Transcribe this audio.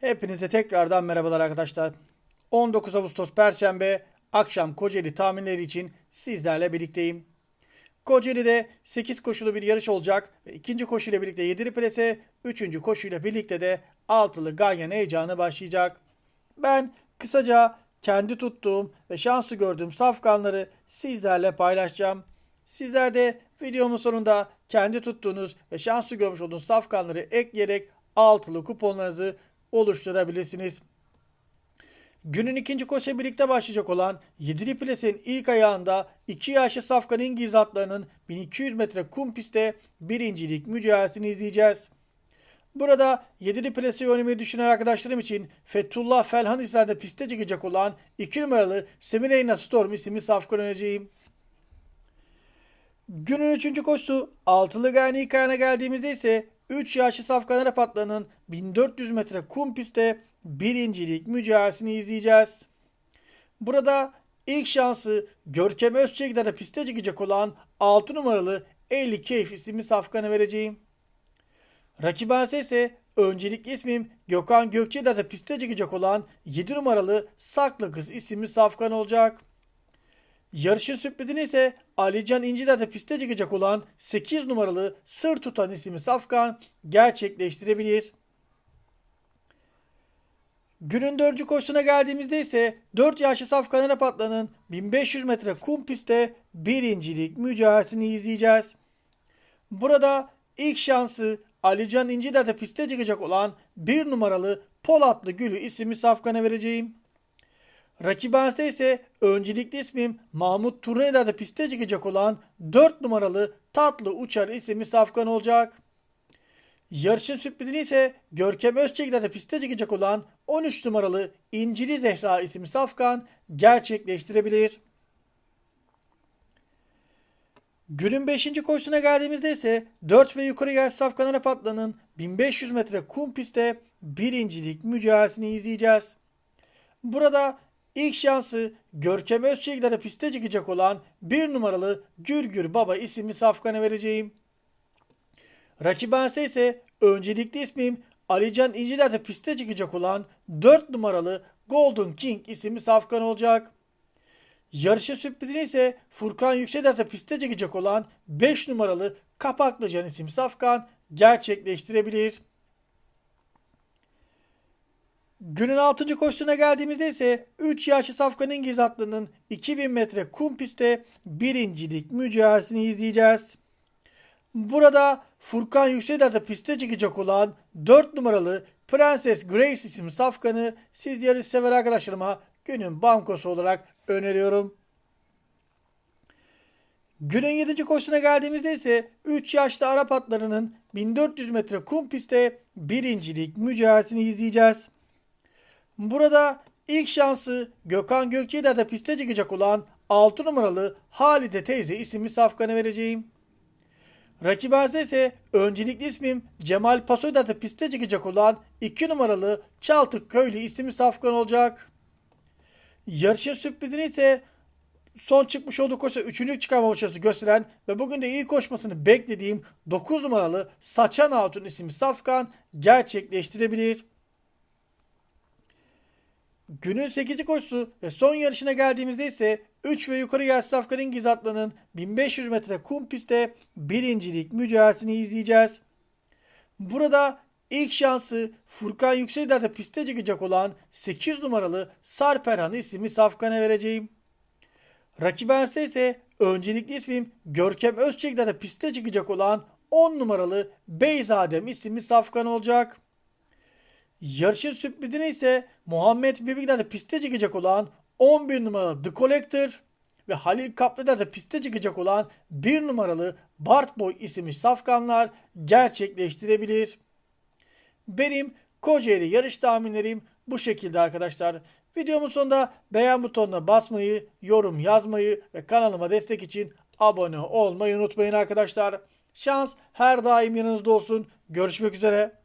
Hepinize tekrardan merhabalar arkadaşlar. 19 Ağustos Perşembe akşam Kocaeli tahminleri için sizlerle birlikteyim. Kocaeli'de 8 koşulu bir yarış olacak ve ikinci koşuyla birlikte 7'li plase, üçüncü koşuyla birlikte de altılı ganyan heyecanı başlayacak. Ben kısaca kendi tuttuğum ve şansı gördüğüm safkanları sizlerle paylaşacağım. Sizler de videomun sonunda kendi tuttuğunuz ve şanslı görmüş olduğunuz safkanları ekleyerek altılı kuponlarınızı oluşturabilirsiniz. Günün ikinci koşu birlikte başlayacak olan 7'li plasenin ilk ayağında 2 yaşlı Safkan İngiliz atlarının 1200 metre kum pistte birincilik mücadelesini izleyeceğiz. Burada 7'li plase oynamayı düşünen arkadaşlarım için Fethullah Felhan İzler'de piste çıkacak olan 2 numaralı Semireyna Storm isimli Safkan önereceğim. Günün üçüncü koşusu altılı gani kayana geldiğimizde ise 3 yaşlı Safkan Arap atlarının 1400 metre kum pistte birincilik mücadelesini izleyeceğiz. Burada ilk şansı Görkem Özçelik'de piste çıkacak olan 6 numaralı 50 Keyif isimli Safkan'a vereceğim. Rakibanse ise öncelikli ismim Gökhan Gökçe'de piste çıkacak olan 7 numaralı Saklı Kız isimli Safkan olacak. Yarışın sürprizini ise Alican İnciler'de piste çıkacak olan 8 numaralı Sır Tutan isimli Safkan gerçekleştirebilir. Günün dördüncü koşusuna geldiğimizde ise 4 yaşlı Safkan Arap atlarının 1500 metre kum pistte birincilik mücadelesini izleyeceğiz. Burada ilk şansı Alican İnciler'de piste çıkacak olan 1 numaralı Polatlı Gülü isimli Safkan'a vereceğim. Rakibanse ise öncelikli ismim Mahmut Turneda'da piste çıkacak olan 4 numaralı Tatlı Uçar isimli safkan olacak. Yarışın sürprizini ise Görkem Özçelik'de piste çıkacak olan 13 numaralı İncili Zehra isimli safkan gerçekleştirebilir. Günün 5. koşusuna geldiğimizde ise 4 ve yukarı gel Safkan Arap atlarının 1500 metre kum pistte birincilik mücadelesini izleyeceğiz. Burada İlk şansı Görkem Özçelik'de piste çıkacak olan bir numaralı Gürgür Baba isimli safkanı vereceğim. Rakibanse ise öncelikli ismim Alican İnciler'de piste çıkacak olan 4 numaralı Golden King isimli safkan olacak. Yarışın sürprizini ise Furkan Yükseler'de piste çıkacak olan 5 numaralı Kapaklıcan isimli safkan gerçekleştirebilir. Günün 6. koşusuna geldiğimizde ise 3 yaşlı Safkan İngiliz atlının 2000 metre kum pistte birincilik mücadelesini izleyeceğiz. Burada Furkan Yükseler'de piste çıkacak olan 4 numaralı Prenses Grace isimli safkanı siz yarış sever arkadaşlarıma günün bankosu olarak öneriyorum. Günün 7. koşusuna geldiğimizde ise 3 yaşlı Arap atlarının 1400 metre kum pistte birincilik mücadelesini izleyeceğiz. Burada ilk şansı Gökhan Gökçe'de piste çıkacak olan 6 numaralı Halide teyze isimli safkanı vereceğim. Rakibense ise öncelikli ismim Cemal Pasoy'da piste çıkacak olan 2 numaralı Çaltık Köylü isimli safkan olacak. Yarışın sürprizini ise son çıkmış olduğu koşuda 3. çıkarma başarısı gösteren ve bugün de iyi koşmasını beklediğim 9 numaralı Saçan Hatun isimli safkan gerçekleştirebilir. Günün 8. koşusu ve son yarışına geldiğimizde ise 3 ve yukarı yaş Safkan İngiliz atlarının 1500 metre kum pistte birincilik mücadelesini izleyeceğiz. Burada ilk şansı Furkan Yüksel'de piste çıkacak olan 8 numaralı Sarperhan isimli Safkan'a vereceğim. Rakibense ise öncelikli ismim Görkem Özçelik'de piste çıkacak olan 10 numaralı Beyzadem isimli Safkan olacak. Yarışın sürprizini ise Muhammed Bibik'de piste çıkacak olan 11 numaralı The Collector ve Halil Kaplı'da da piste çıkacak olan 1 numaralı Bart Boy isimli safkanlar gerçekleştirebilir. Benim Kocaeli yarış tahminlerim bu şekilde arkadaşlar. Videomun sonunda beğen butonuna basmayı, yorum yazmayı ve kanalıma destek için abone olmayı unutmayın arkadaşlar. Şans her daim yanınızda olsun. Görüşmek üzere.